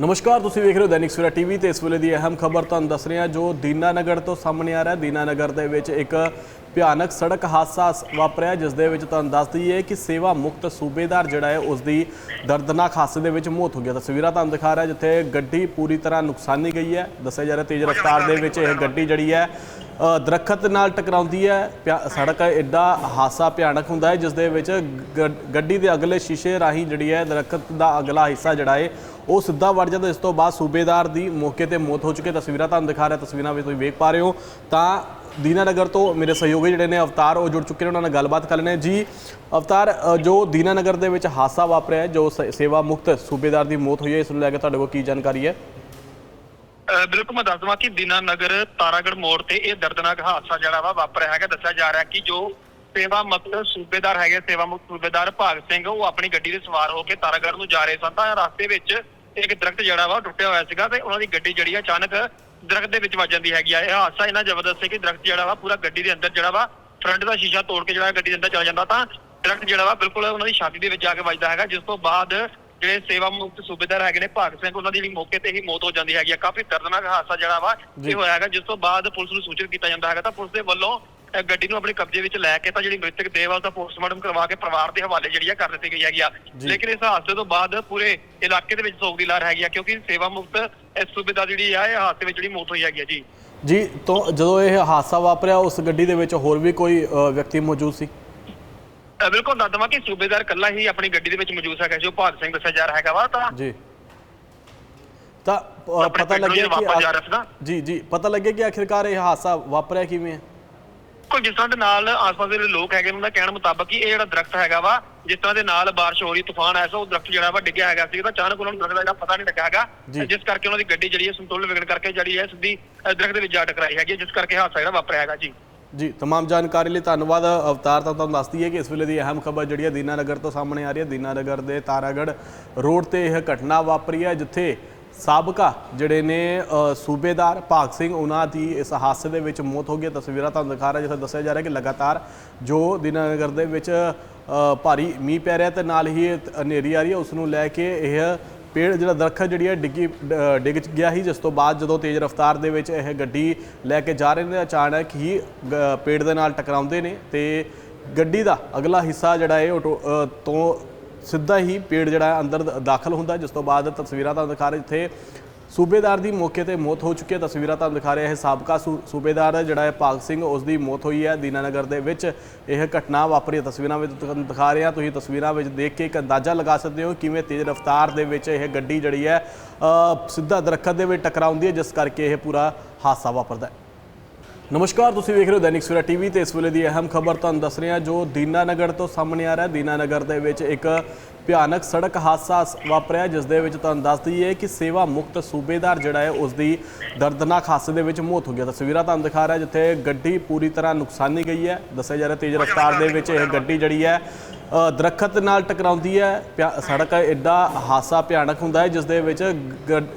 ਨਮਸਕਾਰ ਤੁਸੀਂ ਵੇਖ ਰਹੇ ਹੋ ਦੈਨਿਕ ਸਵੇਰਾ ਟੀਵੀ ਤੇ ਇਸ ਵੇਲੇ ਦੀ ਅਹਿਮ ਖਬਰ ਤੁਹਾਨੂੰ ਦੱਸ ਰਹੇ ਹਾਂ ਜੋ ਦੀਨਾਨਗਰ ਤੋਂ ਸਾਹਮਣੇ ਆ ਰਿਹਾ। ਹੈ ਦੀਨਾਨਗਰ ਦੇ ਵਿੱਚ ਇੱਕ ਭਿਆਨਕ ਸੜਕ ਹਾਦਸਾ ਸ- ਵਾਪਰਿਆ ਜਿਸ ਦੇ ਵਿੱਚ ਤੁਹਾਨੂੰ ਦੱਸ ਦਈਏ ਕਿ ਸੇਵਾ ਮੁਕਤ ਸੂਬੇਦਾਰ ਜਿਹੜਾ ਹੈ ਉਸ ਦੀ ਦਰਦਨਾਕ ਹਾਦਸੇ ਦੇ ਵਿੱਚ ਮੌਤ ਹੋ ਗਿਆ। ਤਸਵੀਰਾਂ ਤੁਹਾਨੂੰ ਦਿਖਾ ਰਿਹਾ ਜਿੱਥੇ ਗੱਡੀ ਪੂਰੀ ਤਰ੍ਹਾਂ ਨੁਕਸਾਨੀ ਗਈ ਹੈ। ਦੱਸਿਆ ਜਾ ਰਿਹਾ ਤੇਜ਼ ਰਫ਼ਤਾਰ ਦੇ ਵਿੱਚ ਇਹ ਗੱਡੀ ਜਿਹੜੀ ਹੈ ਅ, ਦਰਖਤ ਨਾਲ ਟਕਰਾਉਂਦੀ ਹੈ। ਭਿਆ- ਸੜਕ ਐਡਾ ਹਾਦਸਾ ਭਿਆਨਕ ਹੁੰਦਾ ਹੈ ਜਿਸ ਦੇ ਵਿੱਚ ਗੱਡੀ ਦੇ ਅਗਲੇ ਸ਼ੀਸ਼ੇ ਰਾਹੀਂ ਜਿਹੜੀ ਹੈ ਦਰਖਤ ਦਾ ਅਗਲਾ ਹਿੱਸਾ ਜਿਹੜਾ ਹੈ ਉਹ ਸਿੱਧਾ ਵੜ ਜਾਂਦਾ। ਇਸ ਤੋਂ ਬਾਅਦ ਸੂਬੇਦਾਰ ਦੀ ਮੌਕੇ ਤੇ ਮੌਤ ਹੋ ਚੁੱਕੀ ਤਸਵੀਰਾਂ ਤੁਹਾਨੂੰ ਦਿਖਾ ਰਿਹਾ ਤਸਵੀਰਾਂ ਵਿੱਚ ਤੁਸੀਂ ਵੇਖ ਪਾ ਰਹੇ ਹੋ। ਤਾਂ ਦੀਨਾਨਗਰ ਤੋਂ ਮੇਰੇ ਸਹਿਯੋਗੀ ਜਿਹੜੇ ਨੇ ਅਵਤਾਰ ਉਹ ਜੁੜ ਚੁੱਕੇ ਨੇ ਉਹਨਾਂ ਨਾਲ ਗੱਲਬਾਤ ਕਰ ਲੈਣੇ ਜੀ ਅਵਤਾਰ ਅ, ਜੋ ਦੀਨਾਨਗਰ ਦੇ ਵਿੱਚ ਹਾਦਸਾ ਵਾਪਰਿਆ ਜੋ ਸੇਵਾ ਮੁਕਤ ਸੂਬੇਦਾਰ ਦੀ ਮੌਤ ਹੋਈ ਹੈ ਇਸ ਨੂੰ ਲੈ ਕੇ ਤੁਹਾਡੇ ਕੋਲ ਕੀ ਜਾਣਕਾਰੀ ਹੈ? ਬਿਲਕੁਲ ਮੈਂ ਦੱਸ ਦਵਾਂ ਕਿ ਦੀਨਾਨਗਰ ਤਾਰਾਗੜ ਮੋੜ ਤੇ ਇਹ ਦਰਦਨਾਕ ਹਾਦਸਾ ਜਿਹੜਾ ਵਾ ਵਾਪਰਿਆ ਹੈਗਾ। ਦੱਸਿਆ ਜਾ ਰਿਹਾ ਕਿ ਜੋ ਸੇਵਾ ਮੁਕਤ ਸੂਬੇਦਾਰ ਹੈਗੇ ਸੇਵਾ ਮੁਕਤ ਸੂਬੇਦਾਰ ਭਾਗ ਸਿੰਘ ਉਹ ਆਪਣੀ ਗੱਡੀ ਦੇ ਸਵਾਰ ਹੋ ਕੇ ਤਾਰਾਗੜ ਨੂੰ ਜਾ ਰਹੇ ਸਨ। ਤਾਂ ਰਸਤੇ ਵਿੱਚ ਇੱਕ ਦਰਖਤ ਜਿਹੜਾ ਵਾ ਟੁੱਟਿਆ ਹੋਇਆ ਸੀਗਾ ਤੇ ਉਹਨਾਂ ਦੀ ਗੱਡੀ ਜਿਹੜੀ ਆ ਅਚਾਨਕ ਦਰਖਤ ਦੇ ਵਿੱਚ ਵੱਜ ਜਾਂਦੀ ਹੈਗੀ ਆ। ਇਹ ਹਾਦਸਾ ਇੰਨਾ ਜ਼ਬਰਦਸਤ ਹੈ ਕਿ ਦਰਖਤ ਜਿਹੜਾ ਵਾ ਪੂਰਾ ਗੱਡੀ ਦੇ ਅੰਦਰ ਜਿਹੜਾ ਵਾ ਫਰੰਟ ਦਾ ਸ਼ੀਸ਼ਾ ਤੋੜ ਕੇ ਜਿਹੜਾ ਗੱਡੀ ਦੇ ਅੰਦਰ ਚਲਾ ਜਾਂਦਾ। ਤਾਂ ਦਰਖਤ ਜਿਹੜਾ ਵਾ ਬਿਲਕੁਲ ਉਹਨਾਂ ਦੀ ਛਾਤੀ ਦੇ ਵਿੱਚ ਜਾ ਕੇ ਵੱਜਦਾ ਹੈਗਾ ਜਿਸ ਤੋਂ ਬਾਅਦ ਜਿਹੜੇ ਸੇਵਾ ਮੁਕਤ ਸੂਬੇਦਾਰ ਹੈਗੇ ਨੇ ਭਾਗ ਸਿੰਘ ਉਹਨਾਂ ਦੀ ਜਿਹੜੀ ਮੌਕੇ ਤੇ ਹੀ ਮੌਤ ਹੋ ਜਾਂਦੀ ਹੈਗੀ ਆ। ਕਾਫੀ ਦਰਦਨਾਕ ਹਾਦਸਾ ਜਿਹੜਾ ਵਾ। ਇਹ ਹੋਇਆ ਹੈਗਾ ਜਿਸ ਤੋਂ ਬਾਅਦ ਪੁਲਿਸ ਨੂੰ ਸੂਚਿਤ ਕੀਤਾ ਜਾਂਦਾ ਹੈਗਾ। ਤਾਂ ਪੁਲਿਸ ਦੇ ਵੱਲੋਂ ਗੱਡੀ ਨੂੰ ਆਪਣੇ ਕਬਜ਼ੇ ਵਿੱਚ ਲੈ ਕੇ ਤਾਂ ਜਿਹੜੀ ਮ੍ਰਿਤਕ ਦੇਹ ਵਾ ਉਹਦਾ ਪੋਸਟਮਾਰਟਮ ਕਰਵਾ ਕੇ ਪਰਿਵਾਰ ਦੇ ਹਵਾਲੇ ਜਿਹੜੀ ਆ ਕਰ ਦਿੱਤੀ ਗਈ ਹੈਗੀ ਆ। ਲੇਕਿਨ ਇਸ ਹਾਦਸੇ ਤੋਂ ਬਾਅਦ ਪੂਰੇ ਇਲਾਕੇ ਦੇ ਵਿੱਚ ਸੋਗ ਦੀ ਲਹਿਰ ਹੈਗੀ ਆ ਕਿਉਂਕਿ ਸੇਵਾ ਮੁਕਤ ਇਸ ਸੂਬੇਦਾਰ ਜਿਹੜੀ ਆ ਇਹ ਹਾਦਸੇ ਵਿੱਚ ਜਿਹੜੀ ਮੌਤ ਹੋਈ ਹੈਗੀ ਆ ਜੀ। ਜੀ ਤੋਂ ਜਦੋਂ ਇਹ ਹਾਦਸਾ ਵਾਪਰਿਆ ਉਸ ਗੱਡੀ ਦੇ ਵਿੱਚ ਹੋਰ ਵੀ ਕੋਈ ਵਿਅਕਤੀ ਮੌਜੂਦ ਸੀ? ਬਿਲਕੁਲ ਦੱਸ ਦਵਾਂ ਕਿ ਸੂਬੇਦਾਰ ਕੱਲਾ ਹੀ ਆਪਣੀ ਗੱਡੀ ਦੇ ਵਿੱਚ ਮੌਜੂਦ ਹੈਗਾ ਜੋ ਭਾਗ ਸਿੰਘ ਦੱਸਿਆ ਜਾ ਰਿਹਾ ਹੈਗਾ ਵਾ। ਤਾਂ ਜੀ। ਤਾਂ ਪਤਾ ਲੱਗਿਆ ਕਿ ਜੀ ਜੀ ਪਤਾ ਲੱਗਿਆ ਕਿ ਆਖਿਰਕਾਰ ਇਹ ਹਾਦਸਾ ਵਾਪਰਿਆ ਕਿਵੇਂ ਹੈ ਕੋਈ ਜਿਸ ਤਰ੍ਹਾਂ ਦੇ ਨਾਲ ਆਸ-ਪਾਸ ਦੇ ਜਿਹੜੇ ਲੋਕ ਹੈਗੇ ਉਹਨਾਂ ਦਾ ਕਹਿਣ ਮੁਤਾਬਕ ਕਿ ਇਹ ਜਿਹੜਾ ਦਰਖਤ ਹੈਗਾ ਵਾ ਜਿਸ ਤਰ੍ਹਾਂ ਦੇ ਨਾਲ ਬਾਰਿਸ਼ ਹੋ ਰਹੀ ਤੂਫਾਨ ਆਇਆ ਸੀ ਉਹ ਦਰਖਤ ਜਿਹੜਾ ਵਾ ਡਿੱਗਿਆ ਹੈਗਾ ਸੀ ਤਾਂ ਅਚਾਨਕ ਉਹਨਾਂ ਨੂੰ ਦਰਖਤ ਦਾ ਜਿਹੜਾ ਪਤਾ ਨਹੀਂ ਲੱਗਾ ਹੈਗਾ ਜੀ। ਜਿਸ ਕਰਕੇ ਉਹਨਾਂ ਦੀ ਗੱਡੀ ਜਿਹੜੀ ਹੈ ਸੰਤੁਲਨ ਵਿਗੜਨ ਕਰਕੇ ਜਿਹੜੀ ਹੈ ਸਿੱਧੀ ਅਹ, ਦਰਖਤ ਦੇ ਵਿੱਚ ਜਾ ਟਕਰਾਈ ਹੈਗੀ ਹੈ, ਜਿਸ ਕਰਕੇ ਹਾਦਸਾ ਜਿਹੜਾ ਵਾਪਰਿਆ ਹੈਗਾ ਜੀ ਜੀ तमाम ਜਾਣਕਾਰੀ ਲਈ ਧੰਨਵਾਦ ਅਵਤਾਰ ਤਾਂ ਤੁਹਾਨੂੰ ਦੱਸਦੀ ਹੈ ਕਿ ਇਸ ਵੇਲੇ ਦੀ ਅਹਿਮ ਖਬਰ ਜਿਹੜੀ ਹੈ ਦੀਨਾਨਗਰ ਤੋਂ ਸਾਹਮਣੇ ਆ ਰਹੀ ਹੈ ਦੀਨਾਨਗਰ ਦੇ ਤਾਰਾਗੜ ਰੋਡ ਤੇ ਇਹ ਘਟਨਾ ਵਾਪਰੀ ਹੈ ਜਿੱਥੇ ਸਾਬਕਾ ਜਿਹੜੇ ਨੇ ਸੂਬੇਦਾਰ ਭਾਗ ਸਿੰਘ, ਉਹਨਾਂ ਦੀ ਇਸ ਹਾਦਸੇ ਦੇ ਵਿੱਚ ਮੌਤ ਹੋ ਗਈ ਹੈ। ਤਸਵੀਰਾਂ ਤੁਹਾਨੂੰ ਦਿਖਾ ਰਿਹਾ, ਜਿੱਥੇ ਦੱਸਿਆ ਜਾ ਰਿਹਾ ਕਿ ਲਗਾਤਾਰ ਜੋ ਦੀਨਾਨਗਰ ਦੇ ਵਿੱਚ ਭਾਰੀ ਮੀਂਹ ਪੈ ਰਿਹਾ ਤੇ ਨਾਲ ਹੀ ਹਨੇਰੀ ਆ ਰਹੀ ਹੈ ਉਸ ਨੂੰ ਲੈ ਕੇ ਇਹ ਪੇੜ, ਜਿਹੜਾ ਦਰਖਤ ਜਿਹੜੀ ਹੈ, ਡਿੱਗੀ ਡਿੱਗ ਗਿਆ ਸੀ, ਜਿਸ ਤੋਂ ਬਾਅਦ ਜਦੋਂ ਤੇਜ਼ ਰਫ਼ਤਾਰ ਦੇ ਵਿੱਚ ਇਹ ਗੱਡੀ ਲੈ ਕੇ ਜਾ ਰਹੇ ਨੇ, ਅਚਾਨਕ ਹੀ ਗ- ਪੇੜ ਦੇ ਨਾਲ ਟਕਰਾਉਂਦੇ ਨੇ ਤੇ ਗੱਡੀ ਦਾ ਅਗਲਾ ਹਿੱਸਾ ਜਿਹੜਾ ਹੈ ਟੋ- ਤੋਂ ਸਿੱਧਾ ਹੀ ਪੇੜ ਜਿਹੜਾ ਅੰਦਰ ਦ- ਦਾਖਲ ਹੁੰਦਾ। ਜਿਸ ਤੋਂ ਬਾਅਦ ਤਸਵੀਰਾਂ ਤੁਹਾਨੂੰ ਦਿਖਾ ਰਹੇ ਜਿੱਥੇ ਸੂਬੇਦਾਰ ਦੀ ਮੌਕੇ ਤੇ ਮੌਤ ਹੋ ਚੁੱਕੀ ਹੈ। ਤਸਵੀਰਾਂ ਤੁਹਾਨੂੰ ਦਿਖਾ ਰਿਹਾ ਹੈ। ਸਾਬਕਾ ਸੂ- ਸੂਬੇਦਾਰ ਜਿਹੜਾ ਹੈ ਭਾਗ ਸਿੰਘ, ਉਸ ਦੀ ਮੌਤ ਹੋਈ ਹੈ। ਦੀਨਾਨਗਰ ਦੇ ਵਿੱਚ ਇਹ ਘਟਨਾ ਵਾਪਰੀ ਹੈ। ਤਸਵੀਰਾਂ ਵਿੱਚ ਤੁਹਾਨੂੰ ਦਿਖਾ ਰਿਹਾ ਤੁਸੀਂ ਤਸਵੀਰਾਂ ਵਿੱਚ ਦੇਖ ਕੇ ਇੱਕ ਅੰਦਾਜ਼ਾ ਲਗਾ ਸਕਦੇ ਹੋ ਕਿਵੇਂ ਤੇਜ਼ ਰਫ਼ਤਾਰ ਦੇ ਵਿੱਚ ਇਹ ਗੱਡੀ ਜਿਹੜੀ ਹੈ ਸਿੱਧਾ ਦਰਖਤ ਦੇ ਵਿੱਚ ਟਕਰਾਉਂਦੀ ਹੈ। ਜਿਸ ਕਰਕੇ ਇਹ ਪੂਰਾ ਹਾਦਸਾ ਵਾਪਰਦਾ ਹੈ। ਨਮਸਕਾਰ ਤੁਸੀਂ ਵੇਖ ਰਹੇ ਹੋ ਦੈਨਿਕ ਸਵੇਰਾ ਟੀਵੀ ਤੇ ਇਸ ਵੇਲੇ ਦੀ ਅਹਿਮ ਖਬਰ ਤੁਹਾਨੂੰ ਦੱਸ ਰਹੇ ਹਾਂ ਜੋ ਦੀਨਾਨਗਰ ਤੋਂ ਸਾਹਮਣੇ ਆ ਰਿਹਾ ਹੈ। ਦੀਨਾਨਗਰ ਦੇ ਵਿੱਚ ਇੱਕ ਭਿਆਨਕ ਸੜਕ ਹਾਦਸਾ ਸ- ਵਾਪਰਿਆ ਜਿਸ ਦੇ ਵਿੱਚ ਤੁਹਾਨੂੰ ਦੱਸ ਦਈਏ ਕਿ ਸੇਵਾ ਮੁਕਤ ਸੂਬੇਦਾਰ ਜਿਹੜਾ ਹੈ ਉਸ ਦੀ ਦਰਦਨਾਕ ਹਾਦਸੇ ਦੇ ਵਿੱਚ ਮੌਤ ਹੋ ਗਿਆ। ਤਸਵੀਰਾਂ ਤੁਹਾਨੂੰ ਦਿਖਾ ਰਿਹਾ ਜਿੱਥੇ ਗੱਡੀ ਪੂਰੀ ਤਰ੍ਹਾਂ ਨੁਕਸਾਨੀ ਗਈ ਹੈ। ਦੱਸਿਆ ਜਾ ਰਿਹਾ ਤੇਜ਼ ਰਫ਼ਤਾਰ ਦੇ ਵਿੱਚ ਇਹ ਗੱਡੀ ਜਿਹੜੀ ਹੈ ਅ, ਦਰਖਤ ਨਾਲ ਟਕਰਾਉਂਦੀ ਹੈ। ਭਿਆ- ਸੜਕ ਐਡਾ ਹਾਦਸਾ ਭਿਆਨਕ ਹੁੰਦਾ ਹੈ ਜਿਸ ਦੇ ਵਿੱਚ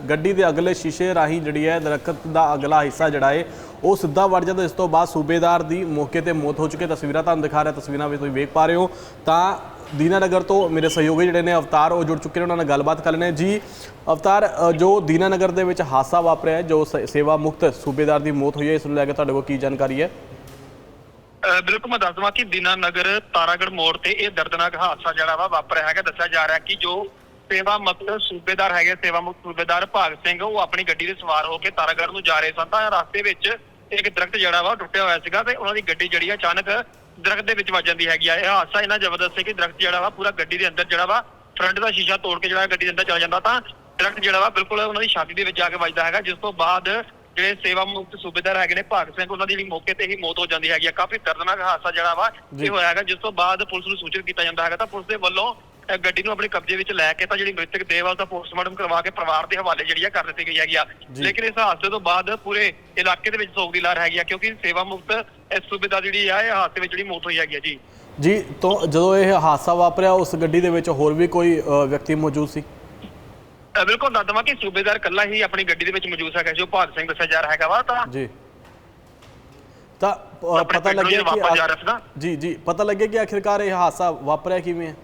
ਗੱਡੀ ਦੇ ਅਗਲੇ ਸ਼ੀਸ਼ੇ ਰਾਹੀਂ ਜਿਹੜੀ ਹੈ ਦਰਖਤ ਦਾ ਅਗਲਾ ਹਿੱਸਾ ਜਿਹੜਾ ਹੈ ਉਹ ਸਿੱਧਾ ਵੜ ਜਾਂਦਾ, ਇਸ ਤੋਂ ਬਾਅਦ ਸੂਬੇਦਾਰ ਦੀ ਮੌਕੇ ਤੇ ਮੌਤ ਹੋ ਚੁੱਕੀ ਹੈ। ਤਸਵੀਰਾਂ ਤੁਹਾਨੂੰ ਦਿਖਾ ਰਿਹਾ, ਤਸਵੀਰਾਂ ਵਿੱਚ ਤੁਸੀਂ ਵੇਖ ਪਾ ਰਹੇ ਹੋ। ਤਾਂ ਦੀਨਾਨਗਰ ਤੋਂ ਮੇਰੇ ਸਹਿਯੋਗੀ ਜਿਹੜੇ ਨੇ ਅਵਤਾਰ, ਉਹ ਜੁੜ ਚੁੱਕੇ ਨੇ, ਉਹਨਾਂ ਨਾਲ ਗੱਲਬਾਤ ਕਰ ਲੈਣੇ ਜੀ, ਅਵਤਾਰ ਜੋ ਦੀਨਾਨਗਰ ਦੇ ਵਿੱਚ ਹਾਦਸਾ ਵਾਪਰਿਆ ਜੋ ਸੇਵਾ ਮੁਕਤ ਸੂਬੇਦਾਰ ਦੀ ਮੌਤ ਹੋਈ ਹੈ, ਇਸ ਨੂੰ ਲੈ ਕੇ ਤੁਹਾਡੇ ਕੋਲ ਕੀ ਜਾਣਕਾਰੀ ਹੈ? ਬਿਲਕੁਲ ਮੈਂ ਦੱਸ ਦਵਾਂ ਕਿ ਦੀਨਾਨਗਰ ਤਾਰਾਗੜ ਮੋੜ ਤੇ ਇਹ ਦਰਦਨਾਕ ਹਾਦਸਾ ਜਿਹੜਾ ਵਾ ਵਾਪਰਿਆ ਹੈਗਾ। ਦੱਸਿਆ ਜਾ ਰਿਹਾ ਕਿ ਜੋ ਸੇਵਾ ਮੁਕਤ ਸੂਬੇਦਾਰ ਹੈਗੇ, ਸੇਵਾ ਮੁਕਤ ਸੂਬੇਦਾਰ ਭਾਗ ਸਿੰਘ, ਉਹ ਆਪਣੀ ਗੱਡੀ ਦੇ ਸਵਾਰ ਹੋ ਕੇ ਤਾਰਾਗੜ ਨੂੰ ਜਾ ਰਹੇ ਸਨ। ਤਾਂ ਰਸਤੇ ਵਿੱਚ ਇੱਕ ਦਰਖਤ ਜਿਹੜਾ ਵਾ ਟੁੱਟਿਆ ਹੋਇਆ ਸੀਗਾ ਤੇ ਉਹਨਾਂ ਦੀ ਗੱਡੀ ਜਿਹੜੀ ਆ ਅਚਾਨਕ ਦਰਖਤ ਦੇ ਵਿੱਚ ਵੱਜ ਜਾਂਦੀ ਹੈਗੀ ਆ ਇਹ ਹਾਦਸਾ ਇੰਨਾ ਜ਼ਬਰਦਸਤ ਹੈ ਕਿ ਦਰਖਤ ਜਿਹੜਾ ਵਾ ਪੂਰਾ ਗੱਡੀ ਦੇ ਅੰਦਰ ਜਿਹੜਾ ਵਾ ਫਰੰਟ ਦਾ ਸ਼ੀਸ਼ਾ ਤੋੜ ਕੇ ਜਿਹੜਾ ਗੱਡੀ ਦੇ ਅੰਦਰ ਚਲਾ ਜਾਂਦਾ ਤਾਂ ਦਰਖਤ ਜਿਹੜਾ ਵਾ ਬਿਲਕੁਲ ਉਹਨਾਂ ਦੀ ਛਾਤੀ ਦੇ ਵਿੱਚ ਜਾ ਕੇ ਵੱਜਦਾ ਹੈਗਾ ਜਿਸ ਤੋਂ ਬਾਅਦ ਜਿਹੜੇ ਸੇਵਾ ਮੁਕਤ ਸੂਬੇਦਾਰ ਹੈਗੇ ਨੇ ਭਾਗ ਸਿੰਘ ਉਹਨਾਂ ਦੀ ਜਿਹੜੀ ਮੌਕੇ ਤੇ ਹੀ ਮੌਤ ਹੋ ਜਾਂਦੀ ਹੈਗੀ ਆ ਕਾਫੀ ਦਰਦਨਾਕ ਹਾਦਸਾ ਜਿਹੜਾ ਵਾ। ਇਹ ਹੋਇਆ ਹੈਗਾ ਜਿਸ ਤੋਂ ਬਾਅਦ ਪੁਲਿਸ ਨੂੰ ਸੂਚਿਤ ਕੀਤਾ ਜਾਂਦਾ ਹੈਗਾ ਤਾਂ ਪੁਲਿਸ ਦੇ ਵੱਲੋਂ ਗੱਡੀ ਨੂੰ ਆਪਣੇ ਕਬਜ਼ੇ ਵਿੱਚ ਲੈ ਕੇ ਤਾਂ ਜਿਹੜੀ ਮ੍ਰਿਤਕ ਦੇਹ ਵਾ ਉਹਦਾ ਪੋਸਟਮਾਰਟਮ ਕਰਵਾ ਕੇ ਪਰਿਵਾਰ ਦੇ ਹਵਾਲੇ ਜਿਹੜੀ ਆ ਕਰ ਦਿੱਤੀ ਗਈ ਹੈਗੀ ਆ। ਲੇਕਿਨ ਇਸ ਹਾਦਸੇ ਤੋਂ ਬਾਅਦ ਪੂਰੇ ਇਲਾਕੇ ਦੇ ਵਿੱਚ ਸੋਗ ਦੀ ਲਹਿਰ ਹੈਗੀ ਆ ਕਿਉਂਕਿ ਸੇਵਾ ਮੁਕਤ ਇਸ ਸੂਬੇਦਾਰ ਜਿਹੜੀ ਆ ਇਹ ਹਾਦਸੇ ਵਿੱਚ ਜਿਹੜੀ ਮੌਤ ਹੋਈ ਹੈਗੀ ਆ ਜੀ। ਜੀ ਤੋਂ ਜਦੋਂ ਇਹ ਹਾਦਸਾ ਵਾਪਰਿਆ ਉਸ ਗੱਡੀ ਦੇ ਵਿੱਚ ਹੋਰ ਵੀ ਕੋਈ ਵਿਅਕਤੀ ਮੌਜੂਦ ਸੀ? ਬਿਲਕੁਲ ਦੱਸ ਦਵਾਂ ਕਿ ਸੂਬੇਦਾਰ ਕੱਲਾ ਹੀ ਆਪਣੀ ਗੱਡੀ ਦੇ ਵਿੱਚ ਮੌਜੂਦ ਹੈਗਾ ਜੋ ਭਾਗ ਸਿੰਘ ਦੱਸਿਆ ਜਾ ਰਿਹਾ ਹੈਗਾ ਵਾ ਤਾਂ ਜੀ। ਤਾਂ ਪਤਾ ਲੱਗਿਆ ਕਿ ਜੀ ਜੀ ਪਤਾ ਲੱਗਿਆ ਕਿ ਆਖਿਰਕਾਰ ਇਹ ਹਾਦਸਾ ਵਾਪਰਿਆ ਕਿਵੇਂ ਹੈ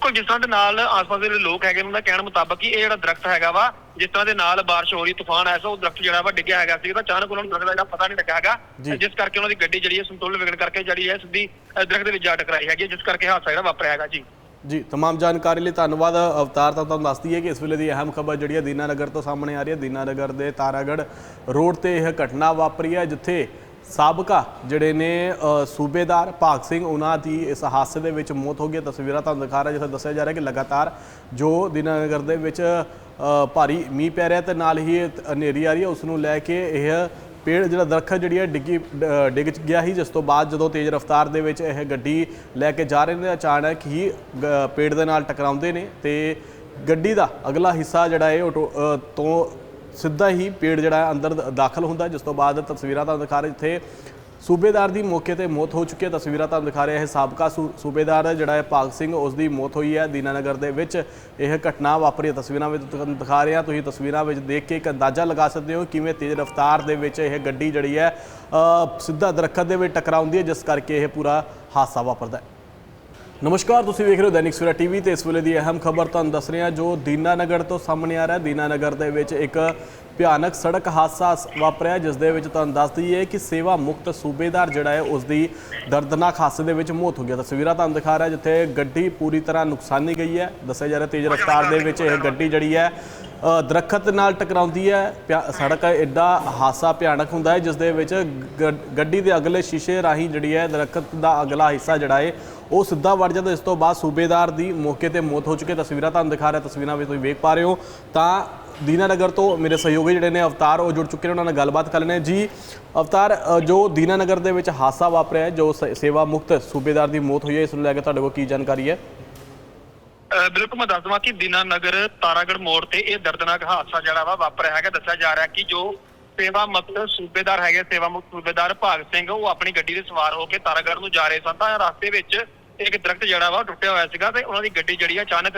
ਕੋਈ ਜਿਸ ਤਰ੍ਹਾਂ ਦੇ ਨਾਲ ਆਸ-ਪਾਸ ਦੇ ਜਿਹੜੇ ਲੋਕ ਹੈਗੇ ਉਹਨਾਂ ਦਾ ਕਹਿਣ ਮੁਤਾਬਕ ਕਿ ਇਹ ਜਿਹੜਾ ਦਰਖਤ ਹੈਗਾ ਵਾ ਜਿਸ ਤਰ੍ਹਾਂ ਦੇ ਨਾਲ ਬਾਰਿਸ਼ ਹੋ ਰਹੀ ਤੂਫਾਨ ਆਇਆ ਸੀ ਉਹ ਦਰਖਤ ਜਿਹੜਾ ਵਾ ਡਿੱਗਿਆ ਹੈਗਾ ਸੀ ਤਾਂ ਅਚਾਨਕ ਉਹਨਾਂ ਨੂੰ ਦਰਖਤ ਦਾ ਜਿਹੜਾ ਪਤਾ ਨਹੀਂ ਲੱਗਾ ਹੈਗਾ ਜੀ। ਜਿਸ ਕਰਕੇ ਉਹਨਾਂ ਦੀ ਗੱਡੀ ਜਿਹੜੀ ਹੈ ਸੰਤੁਲਨ ਵਿਗੜਨ ਕਰਕੇ ਜਿਹੜੀ ਹੈ ਸਿੱਧੀ ਅ, ਦਰਖਤ ਦੇ ਵਿੱਚ ਜਾ ਟਕਰਾਈ ਹੈਗੀ ਹੈ, ਜਿਸ ਕਰਕੇ ਹਾਦਸਾ ਜਿਹੜਾ ਵਾਪਰਿਆ ਹੈਗਾ ਜੀ ਜੀ तमाम ਜਾਣਕਾਰੀ ਲਈ ਧੰਨਵਾਦ ਅਵਤਾਰ ਤਾਂ ਤੁਹਾਨੂੰ ਦੱਸਦੀ ਹੈ ਕਿ ਇਸ ਵੇਲੇ ਦੀ ਅਹਿਮ ਖਬਰ ਜਿਹੜੀ ਹੈ ਦੀਨਾਨਗਰ ਤੋਂ ਸਾਹਮਣੇ ਆ ਰਹੀ ਹੈ ਦੀਨਾਨਗਰ ਦੇ ਤਾਰਾਗੜ ਰੋਡ ਤੇ ਇਹ ਘਟਨਾ ਵਾਪਰੀ ਹੈ ਜਿੱਥੇ ਸਾਬਕਾ ਜਿਹੜੇ ਨੇ ਸੂਬੇਦਾਰ ਭਾਗ ਸਿੰਘ, ਉਹਨਾਂ ਦੀ ਇਸ ਹਾਦਸੇ ਦੇ ਵਿੱਚ ਮੌਤ ਹੋ ਗਈ ਹੈ। ਤਸਵੀਰਾਂ ਤੁਹਾਨੂੰ ਦਿਖਾ ਰਿਹਾ, ਜਿੱਥੇ ਦੱਸਿਆ ਜਾ ਰਿਹਾ ਕਿ ਲਗਾਤਾਰ ਜੋ ਦੀਨਾਨਗਰ ਦੇ ਵਿੱਚ ਭਾਰੀ ਮੀਂਹ ਪੈ ਰਿਹਾ ਤੇ ਨਾਲ ਹੀ ਹਨੇਰੀ ਆ ਰਹੀ ਹੈ ਉਸ ਨੂੰ ਲੈ ਕੇ ਇਹ ਪੇੜ, ਜਿਹੜਾ ਦਰਖਤ ਜਿਹੜੀ ਹੈ, ਡਿੱਗੀ ਡਿੱਗ ਗਿਆ ਸੀ, ਜਿਸ ਤੋਂ ਬਾਅਦ ਜਦੋਂ ਤੇਜ਼ ਰਫ਼ਤਾਰ ਦੇ ਵਿੱਚ ਇਹ ਗੱਡੀ ਲੈ ਕੇ ਜਾ ਰਹੇ ਨੇ, ਅਚਾਨਕ ਹੀ ਗ- ਪੇੜ ਦੇ ਨਾਲ ਟਕਰਾਉਂਦੇ ਨੇ ਤੇ ਗੱਡੀ ਦਾ ਅਗਲਾ ਹਿੱਸਾ ਜਿਹੜਾ ਹੈ ਉਹ ਟੋ- ਤੋਂ ਸਿੱਧਾ ਹੀ ਪੇੜ ਜਿਹੜਾ ਅੰਦਰ ਦਾਖਲ ਹੁੰਦਾ। ਜਿਸ ਤੋਂ ਬਾਅਦ ਤਸਵੀਰਾਂ ਤੁਹਾਨੂੰ ਦਿਖਾ ਰਹੇ ਜਿੱਥੇ ਸੂਬੇਦਾਰ ਦੀ ਮੌਕੇ ਤੇ ਮੌਤ ਹੋ ਚੁੱਕੀ ਹੈ। ਤਸਵੀਰਾਂ ਤੁਹਾਨੂੰ ਦਿਖਾ ਰਿਹਾ ਹੈ ਸਾਬਕਾ ਸੂ- ਸੂਬੇਦਾਰ ਜਿਹੜਾ ਹੈ ਭਾਗ ਸਿੰਘ, ਉਸ ਦੀ ਮੌਤ ਹੋਈ ਹੈ। ਦੀਨਾਨਗਰ ਦੇ ਵਿੱਚ ਇਹ ਘਟਨਾ ਵਾਪਰੀ ਹੈ। ਤਸਵੀਰਾਂ ਵਿੱਚ ਤੁਹਾਨੂੰ ਦਿਖਾ ਰਿਹਾ ਤੁਸੀਂ ਤਸਵੀਰਾਂ ਵਿੱਚ ਦੇਖ ਕੇ ਇੱਕ ਅੰਦਾਜ਼ਾ ਲਗਾ ਸਕਦੇ ਹੋ ਕਿਵੇਂ ਤੇਜ਼ ਰਫ਼ਤਾਰ ਦੇ ਵਿੱਚ ਇਹ ਗੱਡੀ ਜਿਹੜੀ ਹੈ ਸਿੱਧਾ ਦਰਖਤ ਦੇ ਵਿੱਚ ਟਕਰਾਉਂਦੀ ਹੈ। ਜਿਸ ਕਰਕੇ ਇਹ ਪੂਰਾ ਹਾਦਸਾ ਵਾਪਰਦਾ ਹੈ। ਨਮਸਕਾਰ ਤੁਸੀਂ ਵੇਖ ਰਹੇ ਹੋ ਦੈਨਿਕ ਸਵੇਰਾ ਟੀਵੀ ਤੇ ਇਸ ਵੇਲੇ ਦੀ ਅਹਿਮ ਖਬਰ ਤੁਹਾਨੂੰ ਦੱਸ ਰਹੇ ਹਾਂ ਜੋ ਦੀਨਾਨਗਰ ਤੋਂ ਸਾਹਮਣੇ ਆ ਰਿਹਾ ਹੈ। ਦੀਨਾਨਗਰ ਦੇ ਵਿੱਚ ਇੱਕ ਭਿਆਨਕ ਸੜਕ ਹਾਦਸਾ ਵਾਪਰਿਆ ਜਿਸ ਦੇ ਵਿੱਚ ਤੁਹਾਨੂੰ ਦੱਸ ਦਈਏ ਕਿ ਸੇਵਾ ਮੁਕਤ ਸੂਬੇਦਾਰ ਜਿਹੜਾ ਹੈ ਉਸ ਦੀ ਦਰਦਨਾਕ ਹਾਦਸੇ ਦੇ ਵਿੱਚ ਮੌਤ ਹੋ ਗਿਆ। ਤਸਵੀਰਾਂ ਤੁਹਾਨੂੰ ਦਿਖਾ ਰਿਹਾ ਜਿੱਥੇ ਗੱਡੀ ਪੂਰੀ ਤਰ੍ਹਾਂ ਨੁਕਸਾਨੀ ਗਈ ਹੈ। ਦੱਸਿਆ ਜਾ ਰਿਹਾ ਤੇਜ਼ ਰਫ਼ਤਾਰ ਦੇ ਵਿੱਚ ਇਹ ਗੱਡੀ ਜਿਹੜੀ ਹੈ ਅ, ਦਰਖਤ ਨਾਲ ਟਕਰਾਉਂਦੀ ਹੈ। ਭਿਆ- ਸੜਕ ਐਡਾ ਹਾਦਸਾ ਭਿਆਨਕ ਹੁੰਦਾ ਹੈ ਜਿਸ ਦੇ ਵਿੱਚ ਗੱਡੀ ਦੇ ਅਗਲੇ ਸ਼ੀਸ਼ੇ ਰਾਹੀਂ ਜਿਹੜੀ ਹੈ ਦਰਖਤ ਦਾ ਅਗਲਾ ਹਿੱਸਾ ਜਿਹੜਾ ਹੈ ਉਹ ਸਿੱਧਾ ਵੜ ਜਾਂਦਾ, ਇਸ ਤੋਂ ਬਾਅਦ ਸੂਬੇਦਾਰ ਦੀ ਮੌਕੇ ਤੇ ਮੌਤ ਹੋ ਚੁੱਕੀ ਹੈ। ਤਸਵੀਰਾਂ ਤੁਹਾਨੂੰ ਦਿਖਾ ਰਿਹਾ, ਤਸਵੀਰਾਂ ਵਿੱਚ ਤੁਸੀਂ ਵੇਖ ਪਾ ਰਹੇ ਹੋ। ਤਾਂ ਦੀਨਾਨਗਰ ਤੋਂ ਮੇਰੇ ਸਹਿਯੋਗੀ ਜਿਹੜੇ ਨੇ, ਅਵਤਾਰ ਉਹ ਜੁੜ ਚੁੱਕੇ ਨੇ, ਉਹਨਾਂ ਨਾਲ ਗੱਲਬਾਤ ਕਰ ਲੈਣੇ ਜੀ, ਅਵਤਾਰ ਜੋ ਦੀਨਾਨਗਰ ਦੇ ਵਿੱਚ ਹਾਦਸਾ ਵਾਪਰਿਆ ਜੋ ਸੇਵਾ ਮੁਕਤ ਸੂਬੇਦਾਰ ਦੀ ਮੌਤ ਹੋਈ ਹੈ, ਇਸ ਨੂੰ ਲੈ ਕੇ ਤੁਹਾਡੇ ਕੋਲ ਕੀ ਜਾਣਕਾਰੀ ਹੈ? ਬਿਲਕੁਲ ਮੈਂ ਦੱਸ ਦਵਾਂ ਕਿ ਦੀਨਾਨਗਰ ਤਾਰਾਗੜ ਮੋੜ ਤੇ ਇਹ ਦਰਦਨਾਕ ਹਾਦਸਾ ਜਿਹੜਾ ਵਾ ਵਾਪਰਿਆ ਹੈਗਾ। ਦੱਸਿਆ ਜਾ ਰਿਹਾ ਕਿ ਜੋ ਸੇਵਾ ਮੁਕਤ ਸੂਬੇਦਾਰ ਹੈਗੇ, ਸੇਵਾ ਮੁਕਤ ਸੂਬੇਦਾਰ ਭਾਗ ਸਿੰਘ, ਉਹ ਆਪਣੀ ਗੱਡੀ ਦੇ ਸਵਾਰ ਹੋ ਕੇ ਤਾਰਾਗੜ ਨੂੰ ਜਾ ਰਹੇ ਸਨ। ਤਾਂ ਰਸਤੇ ਵਿੱਚ ਇੱਕ ਦਰਖਤ ਜਿਹੜਾ ਵਾ ਟੁੱਟਿਆ ਹੋਇਆ ਸੀਗਾ ਤੇ ਉਹਨਾਂ ਦੀ ਗੱਡੀ ਜਿਹੜੀ ਆ ਅਚਾਨਕ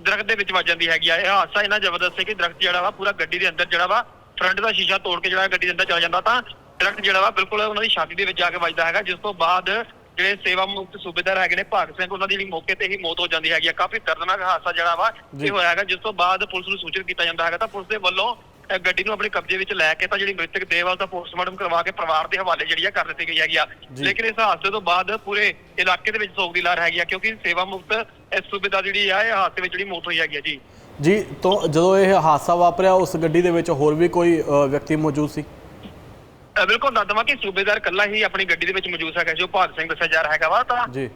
ਦਰਖਤ ਦੇ ਵਿੱਚ ਵੱਜ ਜਾਂਦੀ ਹੈਗੀ ਆ ਇਹ ਹਾਦਸਾ ਇੰਨਾ ਜ਼ਬਰਦਸਤ ਹੈ ਕਿ ਦਰਖਤ ਜਿਹੜਾ ਵਾ ਪੂਰਾ ਗੱਡੀ ਦੇ ਅੰਦਰ ਜਿਹੜਾ ਵਾ ਫਰੰਟ ਦਾ ਸ਼ੀਸ਼ਾ ਤੋੜ ਕੇ ਜਿਹੜਾ ਗੱਡੀ ਦੇ ਅੰਦਰ ਚਲਾ ਜਾਂਦਾ ਤਾਂ ਦਰਖਤ ਜਿਹੜਾ ਵਾ ਬਿਲਕੁਲ ਉਹਨਾਂ ਦੀ ਛਾਤੀ ਦੇ ਵਿੱਚ ਜਾ ਕੇ ਵੱਜਦਾ ਹੈਗਾ ਜਿਸ ਤੋਂ ਬਾਅਦ ਜਿਹੜੇ ਸੇਵਾ ਮੁਕਤ ਸੂਬੇਦਾਰ ਹੈਗੇ ਨੇ ਭਾਗ ਸਿੰਘ ਉਹਨਾਂ ਦੀ ਜਿਹੜੀ ਮੌਕੇ ਤੇ ਹੀ ਮੌਤ ਹੋ ਜਾਂਦੀ ਹੈਗੀ ਆ ਕਾਫੀ ਦਰਦਨਾਕ ਹਾਦਸਾ ਜਿਹੜਾ ਵਾ। ਇਹ ਹੋਇਆ ਹੈਗਾ ਜਿਸ ਤੋਂ ਬਾਅਦ ਪੁਲਿਸ ਨੂੰ ਸੂਚਿਤ ਕੀਤਾ ਜਾਂਦਾ ਹੈਗਾ ਤਾਂ ਪੁਲਿਸ ਦੇ ਵੱਲੋਂ ਅਹ, ਗੱਡੀ ਨੂੰ ਆਪਣੇ ਕਬਜ਼ੇ ਵਿੱਚ ਲੈ ਕੇ ਤਾਂ ਜਿਹੜੀ ਮ੍ਰਿਤਕ ਦੇਹ ਵਾ ਉਹਦਾ ਪੋਸਟਮਾਰਟਮ ਕਰਵਾ ਕੇ ਪਰਿਵਾਰ ਦੇ ਹਵਾਲੇ ਜਿਹੜੀ ਆ ਕਰ ਦਿੱਤੀ ਗਈ ਹੈਗੀ ਆ। ਜੀ। ਲੇਕਿਨ ਇਸ ਹਾਦਸੇ ਤੋਂ ਬਾਅਦ ਪੂਰੇ ਇਲਾਕੇ ਦੇ ਵਿੱਚ ਸੋਗ ਦੀ ਲਹਿਰ ਹੈਗੀ ਆ ਕਿਉਂਕਿ ਸੇਵਾ ਮੁਕਤ ਇਸ ਸੂਬੇਦਾਰ ਜਿਹੜੀ ਆ ਇਹ ਹਾਦਸੇ ਵਿੱਚ ਜਿਹੜੀ ਮੌਤ ਹੋਈ ਹੈਗੀ ਆ ਜੀ। ਜੀ ਤੋਂ ਜਦੋਂ ਇਹ ਹਾਦਸਾ ਵਾਪਰਿਆ ਉਸ ਗੱਡੀ ਦੇ ਵਿੱਚ ਹੋਰ ਵੀ ਕੋਈ ਅ, ਵਿਅਕਤੀ ਮੌਜੂਦ ਸੀ? ਅਹ, ਬਿਲਕੁਲ ਦੱਸ ਦਵਾਂ ਕਿ ਸੂਬੇਦਾਰ ਇਕੱਲਾ ਹੀ ਆਪਣੀ ਗੱਡੀ ਦੇ ਵਿੱਚ ਮੌਜੂਦ ਹੈਗਾ ਜੋ ਭਾਗ ਸਿੰਘ ਦੱਸਿਆ ਜਾ ਰਿਹਾ ਹੈਗਾ ਵਾ ਤਾਂ ਜੀ।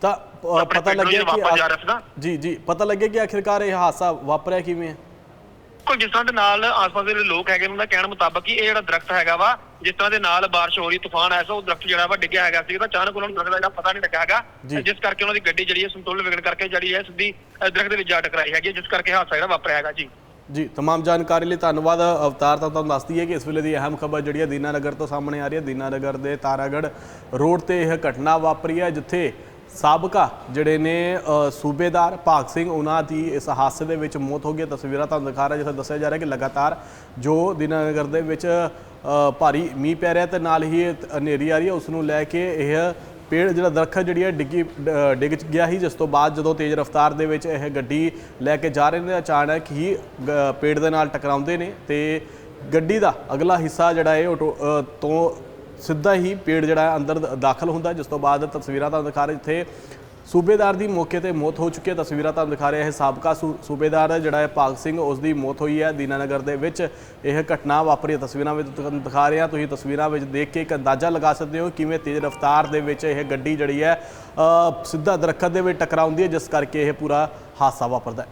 ਤਾਂ ਅ, ਆਪਣੇ ਪਤਾ ਪਿੰਡ ਨੂੰ ਲੱਗਿਆ ਜਦੋਂ ਵਾਪਸ ਜਾ ਰਿਹਾ ਕਿ ਸੀਗਾ। ਜੀ ਜੀ ਪਤਾ ਲੱਗਿਆ ਕਿ ਆਖਿਰਕਾਰ ਇਹ ਹਾਦਸਾ ਵਾਪਰਿਆ ਕਿਵੇਂ ਹੈ ਕੋਈ ਜਿਸ ਤਰ੍ਹਾਂ ਦੇ ਨਾਲ ਆਸ-ਪਾਸ ਦੇ ਜਿਹੜੇ ਲੋਕ ਹੈਗੇ ਉਹਨਾਂ ਦਾ ਕਹਿਣ ਮੁਤਾਬਕ ਕਿ ਇਹ ਜਿਹੜਾ ਦਰਖਤ ਹੈਗਾ ਵਾ ਜਿਸ ਤਰ੍ਹਾਂ ਦੇ ਨਾਲ ਬਾਰਿਸ਼ ਹੋ ਰਹੀ ਤੂਫਾਨ ਆਇਆ ਸੀ ਉਹ ਦਰਖਤ ਜਿਹੜਾ ਵਾ ਡਿੱਗਿਆ ਹੈਗਾ ਸੀ ਤਾਂ ਅਚਾਨਕ ਉਹਨਾਂ ਨੂੰ ਦਰਖਤ ਦਾ ਜਿਹੜਾ ਪਤਾ ਨਹੀਂ ਲੱਗਾ ਜੀ। ਹੈਗਾ ਜਿਸ ਕਰਕੇ ਉਹਨਾਂ ਦੀ ਗੱਡੀ ਜਿਹੜੀ ਹੈ ਸੰਤੁਲਨ ਵਿਗੜਨ ਕਰਕੇ ਜਿਹੜੀ ਹੈ ਸਿੱਧੀ ਅ, ਦਰਖਤ ਦੇ ਵਿੱਚ ਜਾ ਟਕਰਾਈ ਹੈਗੀ ਹੈ, ਜਿਸ ਕਰਕੇ ਹਾਦਸਾ ਜਿਹੜਾ ਵਾਪਰਿਆ ਹੈਗਾ ਜੀ ਜੀ तमाम ਜਾਣਕਾਰੀ ਲਈ ਧੰਨਵਾਦ ਅਵਤਾਰ ਤਾਂ ਤੁਹਾਨੂੰ ਦੱਸਦੀ ਹੈ ਕਿ ਇਸ ਵੇਲੇ ਦੀ ਅਹਿਮ ਖਬਰ ਜਿਹੜੀ ਹੈ ਦੀਨਾਨਗਰ ਤੋਂ ਸਾਹਮਣੇ ਆ ਰਹੀ ਹੈ ਦੀਨਾਨਗਰ ਦੇ ਤਾਰਾਗੜ ਰੋਡ ਤੇ ਇਹ ਘਟਨਾ ਵਾਪਰੀ ਹੈ ਜਿੱਥੇ ਸਾਬਕਾ ਜਿਹੜੇ ਨੇ ਸੂਬੇਦਾਰ ਭਾਗ ਸਿੰਘ, ਉਹਨਾਂ ਦੀ ਇਸ ਹਾਦਸੇ ਦੇ ਵਿੱਚ ਮੌਤ ਹੋ ਗਈ ਹੈ। ਤਸਵੀਰਾਂ ਤੁਹਾਨੂੰ ਦਿਖਾ ਰਿਹਾ ਜਿੱਥੇ ਦੱਸਿਆ ਜਾ ਰਿਹਾ ਕਿ ਲਗਾਤਾਰ ਜੋ ਦੀਨਾਨਗਰ ਦੇ ਵਿੱਚ ਭਾਰੀ ਮੀਂਹ ਪੈ ਰਿਹਾ ਤੇ ਨਾਲ ਹੀ ਹਨੇਰੀ ਆ ਰਹੀ ਹੈ ਉਸ ਨੂੰ ਲੈ ਕੇ ਇਹ ਪੇੜ, ਜਿਹੜਾ ਦਰਖਤ ਜਿਹੜੀ ਹੈ, ਡਿੱਗੀ ਡਿੱਗ ਗਿਆ ਸੀ ਜਿਸ ਤੋਂ ਬਾਅਦ ਜਦੋਂ ਤੇਜ਼ ਰਫ਼ਤਾਰ ਦੇ ਵਿੱਚ ਇਹ ਗੱਡੀ ਲੈ ਕੇ ਜਾ ਰਹੇ ਨੇ, ਅਚਾਨਕ ਹੀ ਗ- ਪੇੜ ਦੇ ਨਾਲ ਟਕਰਾਉਂਦੇ ਨੇ ਤੇ ਗੱਡੀ ਦਾ ਅਗਲਾ ਹਿੱਸਾ ਜਿਹੜਾ ਹੈ ਉਹ ਤੋਂ ਸਿੱਧਾ ਹੀ ਪੇੜ ਜਿਹੜਾ ਅੰਦਰ ਦ- ਦਾਖਲ ਹੁੰਦਾ, ਜਿਸ ਤੋਂ ਬਾਅਦ ਤਸਵੀਰਾਂ ਤੁਹਾਨੂੰ ਦਿਖਾ ਰਹੇ, ਜਿੱਥੇ ਸੂਬੇਦਾਰ ਦੀ ਮੌਕੇ ਤੇ ਮੌਤ ਹੋ ਚੁੱਕੀ ਹੈ। ਤਸਵੀਰਾਂ ਤੁਹਾਨੂੰ ਦਿਖਾ ਰਿਹਾ ਹੈ ਸਾਬਕਾ ਸੂ- ਸੂਬੇਦਾਰ ਜਿਹੜਾ ਹੈ ਭਾਗ ਸਿੰਘ, ਉਸ ਦੀ ਮੌਤ ਹੋਈ ਹੈ ਦੀਨਾਨਗਰ ਦੇ ਵਿੱਚ। ਇਹ ਘਟਨਾ ਵਾਪਰੀ ਹੈ, ਤਸਵੀਰਾਂ ਵਿੱਚ ਤੁਹਾਨੂੰ ਦਿਖਾ ਰਿਹਾ। ਤੁਸੀਂ ਤਸਵੀਰਾਂ ਵਿੱਚ ਦੇਖ ਕੇ ਇੱਕ ਅੰਦਾਜ਼ਾ ਲਗਾ ਸਕਦੇ ਹੋ ਕਿਵੇਂ ਤੇਜ਼ ਰਫ਼ਤਾਰ ਦੇ ਵਿੱਚ ਇਹ ਗੱਡੀ ਜਿਹੜੀ ਹੈ ਸਿੱਧਾ ਦਰਖਤ ਦੇ ਵਿੱਚ ਟਕਰਾਉਂਦੀ ਹੈ, ਜਿਸ ਕਰਕੇ ਇਹ ਪੂਰਾ ਹਾਦਸਾ ਵਾਪਰਦਾ ਹੈ।